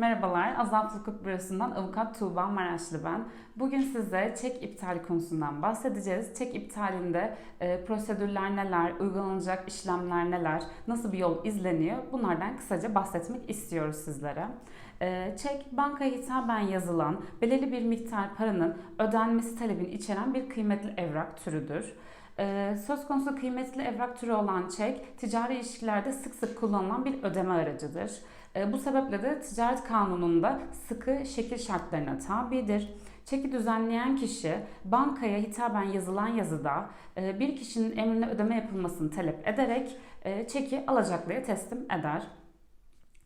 Merhabalar, Hukuk Bürosu'ndan Avukat Tuğba Maraşlı ben. Bugün size çek iptal konusundan bahsedeceğiz. Çek iptalinde e, prosedürler neler, uygulanacak işlemler neler, nasıl bir yol izleniyor bunlardan kısaca bahsetmek istiyoruz sizlere. E, çek, bankaya hitaben yazılan belirli bir miktar paranın ödenmesi talebini içeren bir kıymetli evrak türüdür. Ee, söz konusu kıymetli evrak türü olan çek, ticari ilişkilerde sık sık kullanılan bir ödeme aracıdır. Ee, bu sebeple de ticaret kanununda sıkı şekil şartlarına tabidir. Çeki düzenleyen kişi bankaya hitaben yazılan yazıda e, bir kişinin emrine ödeme yapılmasını talep ederek e, çeki alacaklıya teslim eder.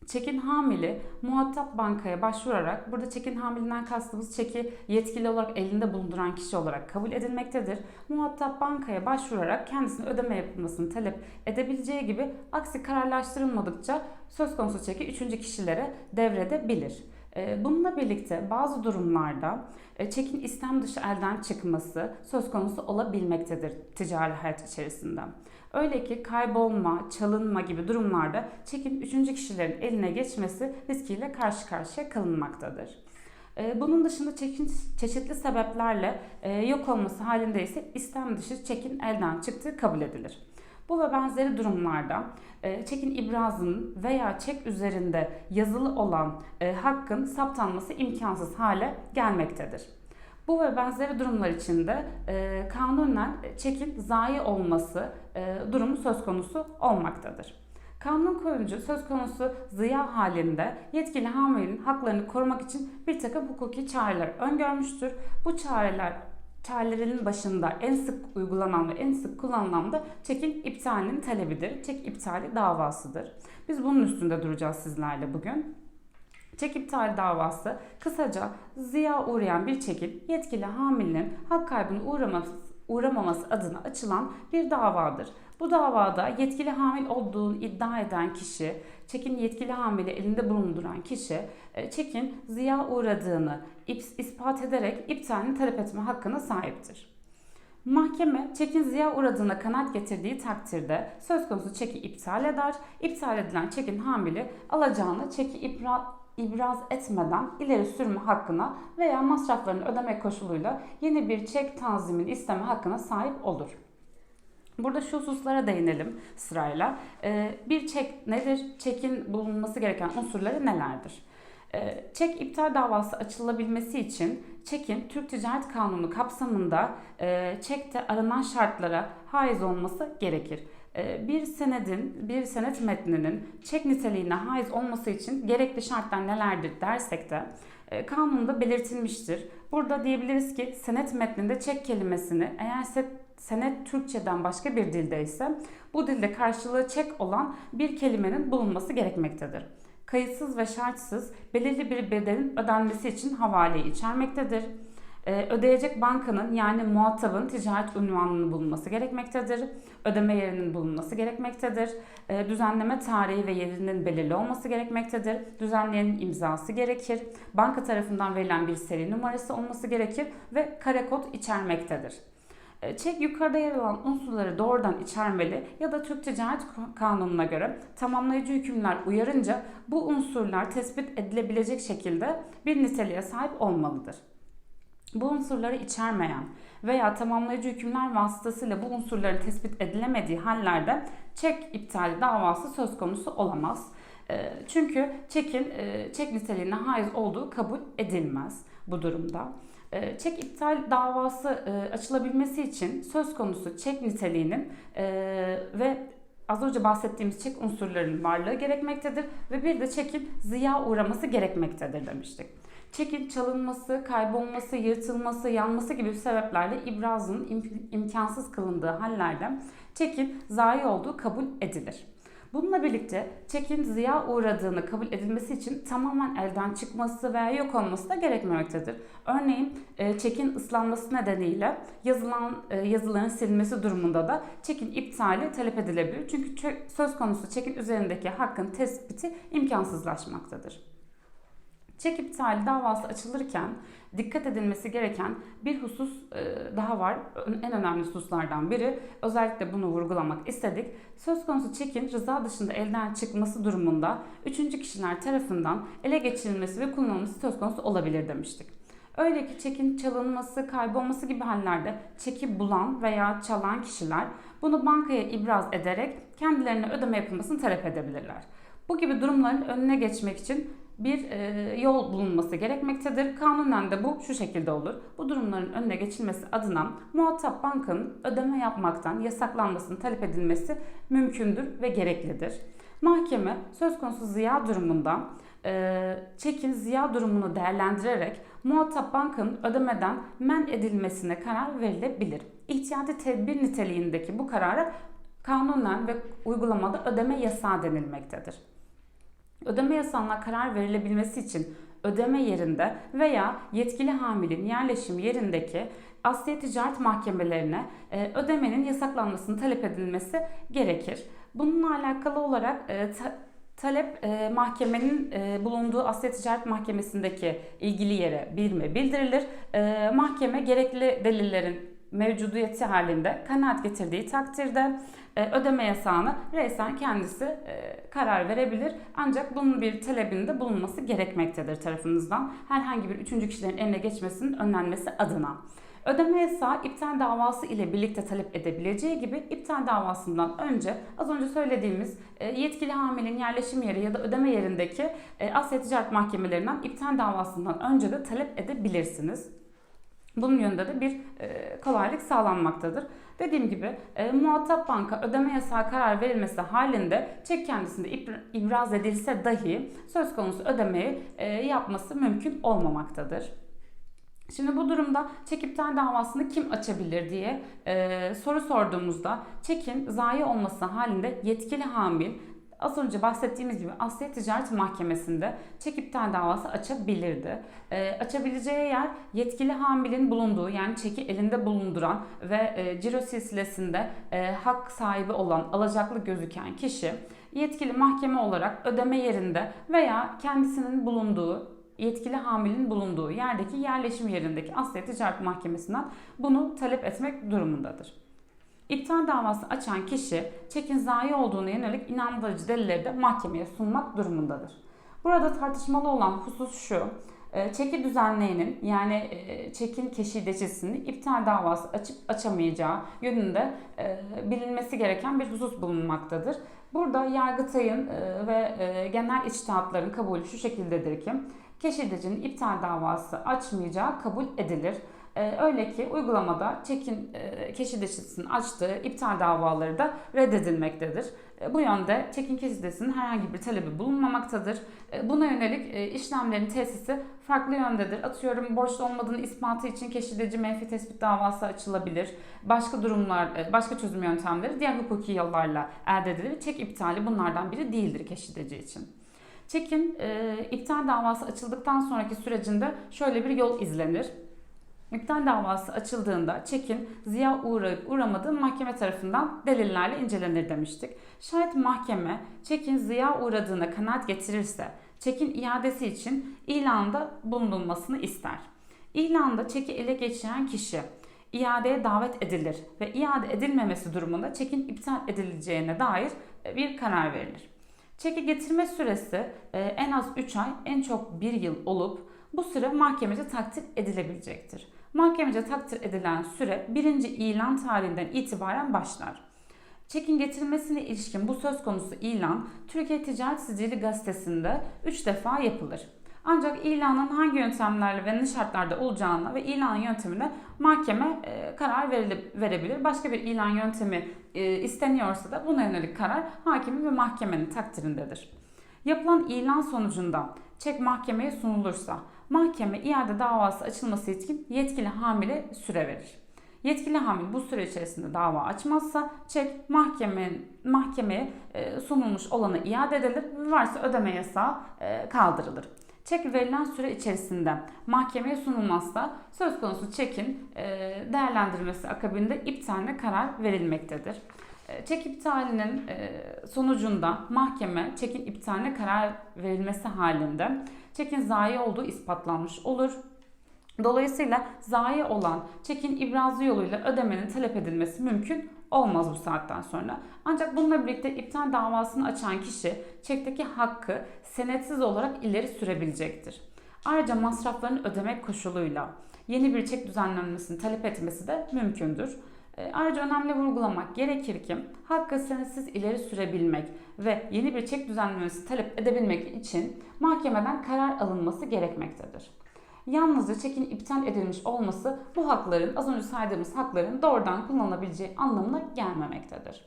Çekin hamili muhatap bankaya başvurarak, burada çekin hamilinden kastımız çeki yetkili olarak elinde bulunduran kişi olarak kabul edilmektedir. Muhatap bankaya başvurarak kendisine ödeme yapılmasını talep edebileceği gibi aksi kararlaştırılmadıkça söz konusu çeki üçüncü kişilere devredebilir. Ee, bununla birlikte bazı durumlarda e, çekin istem dışı elden çıkması söz konusu olabilmektedir ticari hayat içerisinde. Öyle ki kaybolma, çalınma gibi durumlarda çekin üçüncü kişilerin eline geçmesi riskiyle karşı karşıya kalınmaktadır. Ee, bunun dışında çekin çeşitli sebeplerle e, yok olması halinde ise istem dışı çekin elden çıktığı kabul edilir. Bu ve benzeri durumlarda e, çekin ibrazının veya çek üzerinde yazılı olan e, hakkın saptanması imkansız hale gelmektedir. Bu ve benzeri durumlar içinde e, kanunen çekin zayi olması durumu söz konusu olmaktadır. Kanun koyunca söz konusu ziya halinde yetkili hamilinin haklarını korumak için bir takım hukuki çareler öngörmüştür. Bu çareler çarelerin başında en sık uygulanan ve en sık kullanılan da çekin iptalinin talebidir. Çek iptali davasıdır. Biz bunun üstünde duracağız sizlerle bugün. Çek iptal davası kısaca ziya uğrayan bir çekin yetkili hamilinin hak kaybına uğraması, uğramaması adına açılan bir davadır. Bu davada yetkili hamil olduğunu iddia eden kişi, çekin yetkili hamile elinde bulunduran kişi, e, çekin ziya uğradığını ispat ederek iptalini talep etme hakkına sahiptir. Mahkeme çekin ziya uğradığına kanaat getirdiği takdirde söz konusu çeki iptal eder. İptal edilen çekin hamili alacağını çeki ipra, ibraz etmeden ileri sürme hakkına veya masraflarını ödeme koşuluyla yeni bir çek tanzimin isteme hakkına sahip olur. Burada şu hususlara değinelim sırayla. Ee, bir çek nedir? Çekin bulunması gereken unsurları nelerdir? Ee, çek iptal davası açılabilmesi için çekin Türk Ticaret Kanunu kapsamında e, çekte aranan şartlara haiz olması gerekir. Ee, bir senedin, bir senet metninin çek niteliğine haiz olması için gerekli şartlar nelerdir dersek de e, kanunda belirtilmiştir. Burada diyebiliriz ki senet metninde çek kelimesini eğer senet Türkçeden başka bir dilde ise bu dilde karşılığı çek olan bir kelimenin bulunması gerekmektedir. Kayıtsız ve şartsız belirli bir bedelin ödenmesi için havaleyi içermektedir. Ee, ödeyecek bankanın yani muhatabın ticaret unvanının bulunması gerekmektedir. Ödeme yerinin bulunması gerekmektedir. Ee, düzenleme tarihi ve yerinin belirli olması gerekmektedir. Düzenleyenin imzası gerekir. Banka tarafından verilen bir seri numarası olması gerekir ve kare kod içermektedir. Ee, çek yukarıda yer alan unsurları doğrudan içermeli ya da Türk Ticaret Kanunu'na göre tamamlayıcı hükümler uyarınca bu unsurlar tespit edilebilecek şekilde bir niteliğe sahip olmalıdır. Bu unsurları içermeyen veya tamamlayıcı hükümler vasıtasıyla bu unsurların tespit edilemediği hallerde çek iptali davası söz konusu olamaz. Ee, çünkü çekin e, çek niteliğine haiz olduğu kabul edilmez bu durumda. Ee, çek iptal davası e, açılabilmesi için söz konusu çek niteliğinin e, ve az önce bahsettiğimiz çek unsurlarının varlığı gerekmektedir ve bir de çekin ziya uğraması gerekmektedir demiştik. Çekin çalınması, kaybolması, yırtılması, yanması gibi sebeplerle ibrazın im- imkansız kılındığı hallerde çekin zayi olduğu kabul edilir. Bununla birlikte çekin ziya uğradığını kabul edilmesi için tamamen elden çıkması veya yok olması da gerekmemektedir. Örneğin e, çekin ıslanması nedeniyle yazılan e, yazıların silinmesi durumunda da çekin iptali talep edilebilir. Çünkü söz konusu çekin üzerindeki hakkın tespiti imkansızlaşmaktadır. Çek iptali davası açılırken dikkat edilmesi gereken bir husus e, daha var. En önemli hususlardan biri. Özellikle bunu vurgulamak istedik. Söz konusu çekin rıza dışında elden çıkması durumunda üçüncü kişiler tarafından ele geçirilmesi ve kullanılması söz konusu olabilir demiştik. Öyle ki çekin çalınması, kaybolması gibi hallerde çeki bulan veya çalan kişiler bunu bankaya ibraz ederek kendilerine ödeme yapılmasını talep edebilirler. Bu gibi durumların önüne geçmek için bir e, yol bulunması gerekmektedir. Kanunen de bu şu şekilde olur. Bu durumların önüne geçilmesi adına muhatap bankanın ödeme yapmaktan yasaklanmasını talep edilmesi mümkündür ve gereklidir. Mahkeme söz konusu ziya durumunda e, çekin ziya durumunu değerlendirerek muhatap bankanın ödemeden men edilmesine karar verilebilir. İhtiyati tedbir niteliğindeki bu karara kanunen ve uygulamada ödeme yasağı denilmektedir. Ödeme yasağına karar verilebilmesi için ödeme yerinde veya yetkili hamilin yerleşim yerindeki Asliye Ticaret Mahkemelerine e, ödemenin yasaklanmasını talep edilmesi gerekir. Bununla alakalı olarak e, ta, talep e, mahkemenin bulunduğu Asliye Ticaret Mahkemesi'ndeki ilgili yere bilme bildirilir. Mahkeme gerekli delillerin mevcudiyeti halinde kanaat getirdiği takdirde ödeme yasağını reisen kendisi e, karar verebilir. Ancak bunun bir talebinde bulunması gerekmektedir tarafınızdan. Herhangi bir üçüncü kişilerin eline geçmesinin önlenmesi adına. Ödeme yasağı iptal davası ile birlikte talep edebileceği gibi iptal davasından önce az önce söylediğimiz e, yetkili hamilin yerleşim yeri ya da ödeme yerindeki Asya Ticaret Mahkemelerinden iptal davasından önce de talep edebilirsiniz. Bunun yönünde de bir kolaylık sağlanmaktadır. Dediğim gibi e, muhatap banka ödeme yasağı karar verilmesi halinde çek kendisinde ibraz edilse dahi söz konusu ödemeyi e, yapması mümkün olmamaktadır. Şimdi bu durumda çek iptal davasını kim açabilir diye e, soru sorduğumuzda çekin zayi olması halinde yetkili hamil az önce bahsettiğimiz gibi Asya Ticaret Mahkemesi'nde çek iptal davası açabilirdi. E, açabileceği yer yetkili hamilin bulunduğu yani çeki elinde bulunduran ve e, ciro silsilesinde e, hak sahibi olan alacaklı gözüken kişi yetkili mahkeme olarak ödeme yerinde veya kendisinin bulunduğu yetkili hamilin bulunduğu yerdeki yerleşim yerindeki Asya Ticaret Mahkemesi'nden bunu talep etmek durumundadır. İptal davası açan kişi çekin zayi olduğuna yönelik inandırıcı delilleri de mahkemeye sunmak durumundadır. Burada tartışmalı olan husus şu. E, çeki düzenleyenin yani e, çekin keşidecisinin iptal davası açıp açamayacağı yönünde e, bilinmesi gereken bir husus bulunmaktadır. Burada Yargıtay'ın ve genel içtihatların kabulü şu şekildedir ki keşidecinin iptal davası açmayacağı kabul edilir. Ee, öyle ki uygulamada çekin e, keşidesinin açtığı iptal davaları da reddedilmektedir. E, bu yönde çekin keşidesinin herhangi bir talebi bulunmamaktadır. E, buna yönelik işlemlerin tesisi farklı yöndedir. Atıyorum borçlu olmadığını ispatı için keşideci menfi tespit davası açılabilir. Başka durumlar, başka çözüm yöntemleri diğer hukuki yollarla elde edilir. Çek iptali bunlardan biri değildir keşideci için. Çekin e, iptal davası açıldıktan sonraki sürecinde şöyle bir yol izlenir. İptal davası açıldığında çekin ziya uğrayıp uğramadığı mahkeme tarafından delillerle incelenir demiştik. Şayet mahkeme çekin ziya uğradığına kanaat getirirse çekin iadesi için ilanda bulunulmasını ister. İlanda çeki ele geçiren kişi iadeye davet edilir ve iade edilmemesi durumunda çekin iptal edileceğine dair e, bir karar verilir. Çeki getirme süresi e, en az 3 ay, en çok 1 yıl olup bu süre mahkemece takdir edilebilecektir. Mahkemece takdir edilen süre birinci ilan tarihinden itibaren başlar. Çekin getirilmesine ilişkin bu söz konusu ilan Türkiye Ticaret Sicili Gazetesi'nde 3 defa yapılır. Ancak ilanın hangi yöntemlerle ve ne şartlarda olacağına ve ilan yöntemine mahkeme e, karar verebilir. Başka bir ilan yöntemi e, isteniyorsa da buna yönelik karar hakimin ve mahkemenin takdirindedir. Yapılan ilan sonucunda çek mahkemeye sunulursa mahkeme iade davası açılması için yetkili hamile süre verir. Yetkili hamile bu süre içerisinde dava açmazsa çek mahkeme, mahkemeye e, sunulmuş olanı iade edilir varsa ödeme yasağı e, kaldırılır. Çek verilen süre içerisinde mahkemeye sunulmazsa söz konusu çekin e, değerlendirilmesi akabinde iptaline karar verilmektedir. E, Çek iptalinin e, sonucunda mahkeme çekin iptaline karar verilmesi halinde çekin zayi olduğu ispatlanmış olur. Dolayısıyla zayi olan çekin ibrazı yoluyla ödemenin talep edilmesi mümkün olmaz bu saatten sonra. Ancak bununla birlikte iptal davasını açan kişi çekteki hakkı senetsiz olarak ileri sürebilecektir. Ayrıca masraflarını ödemek koşuluyla yeni bir çek düzenlenmesini talep etmesi de mümkündür. E, Ayrıca önemli vurgulamak gerekir ki hakkı senetsiz ileri sürebilmek ve yeni bir çek düzenlemesi talep edebilmek için mahkemeden karar alınması gerekmektedir. Yalnızca çekin iptal edilmiş olması bu hakların az önce saydığımız hakların doğrudan kullanılabileceği anlamına gelmemektedir.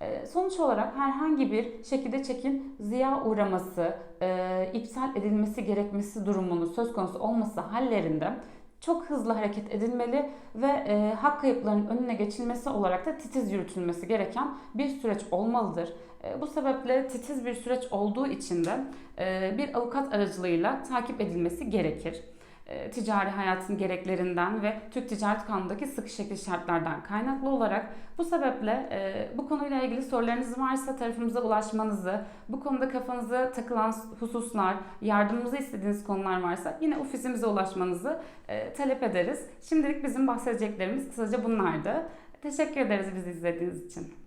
Ee, Sonuç olarak herhangi bir şekilde çekin ziya uğraması, e, iptal edilmesi gerekmesi durumunu söz konusu olması hallerinde çok hızlı hareket edilmeli ve e, hak kayıplarının önüne geçilmesi olarak da titiz yürütülmesi gereken bir süreç olmalıdır. E, bu sebeple titiz bir süreç olduğu için de e, bir avukat aracılığıyla takip edilmesi gerekir e, ticari hayatın gereklerinden ve Türk Ticaret Kanunu'ndaki sıkı şekil şartlardan kaynaklı olarak bu sebeple e, bu konuyla ilgili sorularınız varsa tarafımıza ulaşmanızı, bu konuda kafanıza takılan hususlar, yardımımızı istediğiniz konular varsa yine ofisimize ulaşmanızı e, talep ederiz. Şimdilik bizim bahsedeceklerimiz kısaca bunlardı. Teşekkür ederiz bizi izlediğiniz için.